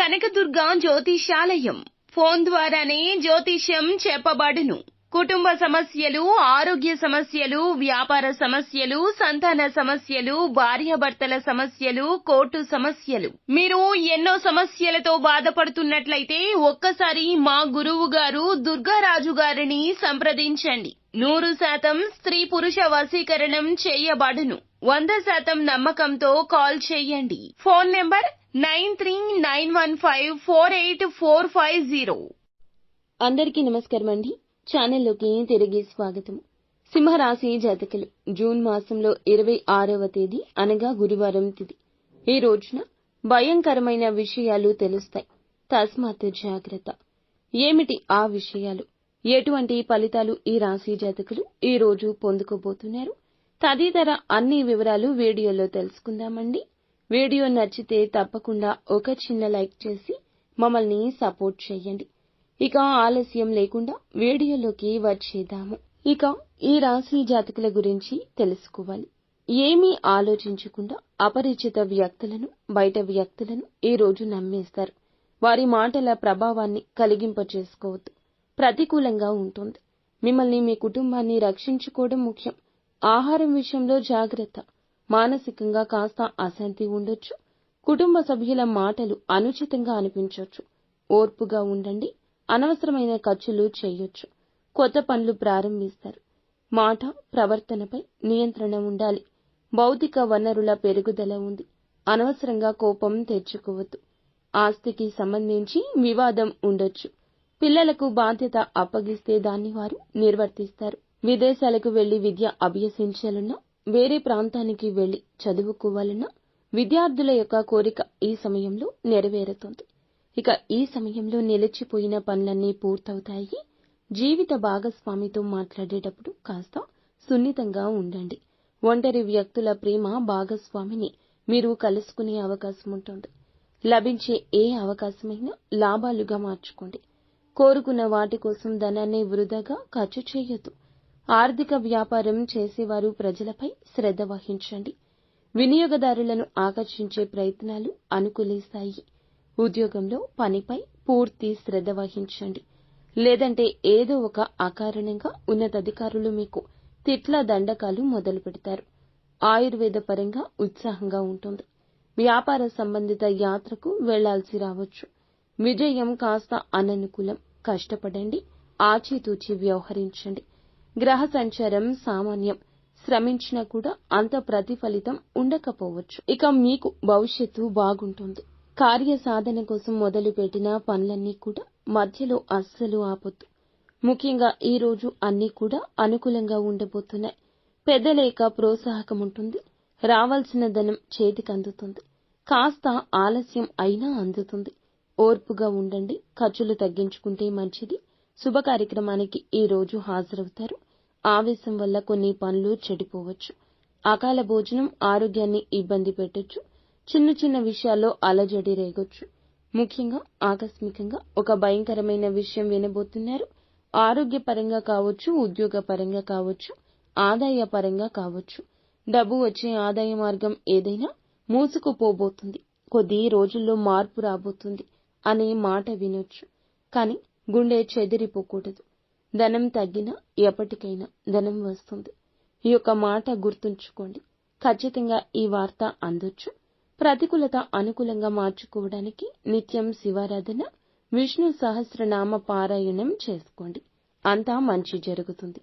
Kanakadurga జ్యోతిషాలయం. Phone ద్వారానే జ్యోతిష్యం చెప్పబడును. కుటుంబ సమస్యలు ఆరోగ్య సమస్యలు వ్యాపార సమస్యలు సంతాన సమస్యలు భార్యాభర్తల సమస్యలు కోర్టు సమస్యలు. మీరు ఎన్నో సమస్యలతో బాధపడుతున్నట్లయితే ఒక్కసారి మా గురువు గారు దుర్గారాజు గారిని సంప్రదించండి. నూరు శాతం స్త్రీ పురుష వశీకరణం చేయబడును. వంద శాతం నమ్మకంతో కాల్ చేయండి. Phone number nine three nine one five four eight four five zero. అందరికీ నమస్కారం అండి. ఛానల్లోకి తిరిగి స్వాగతం. సింహరాశి జాతకులు జూన్ మాసంలో ఇరవై ఆరవ తేదీ అనగా గురువారం తిది. ఈ రోజున భయంకరమైన విషయాలు తెలుస్తాయి. తస్మాత్ జాగ్రత్త. ఏమిటి ఆ విషయాలు? ఎటువంటి ఫలితాలు ఈ రాశి జాతకులు ఈ రోజు పొందుకోబోతున్నారు? తదితర అన్ని వివరాలు వీడియోలో తెలుసుకుందామండి. వీడియో నచ్చితే తప్పకుండా ఒక చిన్న లైక్ చేసి మమ్మల్ని సపోర్ట్ చేయండి. ఇక ఆలస్యం లేకుండా వీడియోలోకి వచ్చేద్దాము. ఇక ఈ రాశి జాతకుల గురించి తెలుసుకోవాలి. ఏమీ ఆలోచించకుండా అపరిచిత వ్యక్తులను బయట వ్యక్తులను ఈ రోజు నమ్మేస్తారు. వారి మాటల ప్రభావాన్ని కలిగింపచేసుకోవద్దు. ప్రతికూలంగా ఉంటుంది. మిమ్మల్ని మీ కుటుంబాన్ని రక్షించుకోవడం ముఖ్యం. ఆహారం విషయంలో జాగ్రత్త. మానసికంగా కాస్త అశాంతి ఉండొచ్చు. కుటుంబ సభ్యుల మాటలు అనుచితంగా అనిపించవచ్చు ఓర్పుగా ఉండండి. అనవసరమైన ఖర్చులు చేయొచ్చు. కొత్త పనులు ప్రారంభిస్తారు. మాట ప్రవర్తనపై నియంత్రణ ఉండాలి. భౌతిక వనరుల పెరుగుదల ఉంది. అనవసరంగా కోపం తెచ్చుకోవద్దు. ఆస్తికి సంబంధించి వివాదం ఉండొచ్చు. పిల్లలకు బాధ్యత అప్పగిస్తే దాన్ని వారు నిర్వర్తిస్తారు. విదేశాలకు వెళ్ళి విద్య అభ్యసించాలన్నా వేరే ప్రాంతానికి వెళ్ళి చదువుకోవాలన్న విద్యార్థుల యొక్క కోరిక ఈ సమయంలో నెరవేరుతుంది. ఇక ఈ సమయంలో నిలిచిపోయిన పనులన్నీ పూర్తవుతాయి. జీవిత భాగస్వామితో మాట్లాడేటప్పుడు కాస్త సున్నితంగా ఉండండి. ఒంటరి వ్యక్తుల ప్రేమ భాగస్వామిని మీరు కలుసుకునే అవకాశం ఉంటుంది. లభించే ఏ అవకాశమైనా లాభాలుగా మార్చుకోండి. కోరుకున్న వాటి కోసం ధనాన్ని వృధాగా ఖర్చు చేయొద్దు. ఆర్థిక వ్యాపారం చేసేవారు ప్రజలపై శ్రద్ధ వహించండి. వినియోగదారులను ఆకర్షించే ప్రయత్నాలు అనుకూలిస్తాయి. ఉద్యోగంలో పనిపై పూర్తి శ్రద్ధ వహించండి. లేదంటే ఏదో ఒక అకారణంగా ఉన్నతాధికారులు మీకు తిట్ల దండకాలు మొదలు పెడతారు. ఆయుర్వేద పరంగా ఉత్సాహంగా ఉంటుంది. వ్యాపార సంబంధిత యాత్రకు వెళ్ళాల్సి రావచ్చు. విజయం కాస్త అననుకూలం. కష్టపడండి. ఆచితూచి వ్యవహరించండి. గ్రహ సంచారం సామాన్యం. శ్రమించినా కూడా అంత ప్రతిఫలితం ఉండకపోవచ్చు. ఇక మీకు భవిష్యత్తు బాగుంటుంది. కార్య సాధన కోసం మొదలుపెట్టిన పనులన్నీ కూడా మధ్యలో అస్సలు ఆపొద్దు. ముఖ్యంగా ఈ రోజు అన్నీ కూడా అనుకూలంగా ఉండబోతున్నాయి. పెద్దలేక ప్రోత్సాహకం ఉంటుంది. రావాల్సిన ధనం చేతికి అందుతుంది. కాస్త ఆలస్యం అయినా అందుతుంది. ఓర్పుగా ఉండండి. ఖర్చులు తగ్గించుకుంటే మంచిది. శుభ కార్యక్రమానికి ఈ రోజు హాజరవుతారు. ఆవేశం వల్ల కొన్ని పనులు చెడిపోవచ్చు. అకాల భోజనం ఆరోగ్యాన్ని ఇబ్బంది పెట్టొచ్చు. చిన్న చిన్న విషయాల్లో అలజడి రేగొచ్చు. ముఖ్యంగా ఆకస్మికంగా ఒక భయంకరమైన విషయం వినబోతున్నారు. ఆరోగ్యపరంగా కావచ్చు ఉద్యోగపరంగా కావచ్చు ఆదాయ పరంగా కావచ్చు. డబ్బు వచ్చే ఆదాయ మార్గం ఏదైనా మూసుకుపోబోతుంది. కొద్ది రోజుల్లో మార్పు రాబోతుంది అనే మాట వినొచ్చు. కానీ గుండె చెదిరిపోకూడదు. ధనం తగ్గినా ఎప్పటికైనా ధనం వస్తుంది. ఈ యొక్క మాట గుర్తుంచుకోండి. ఖచ్చితంగా ఈ వార్త అందొచ్చు. ప్రతికూలత అనుకూలంగా మార్చుకోవడానికి నిత్యం శివారాధన విష్ణు సహస్రనామ పారాయణం చేసుకోండి. అంతా మంచి జరుగుతుంది.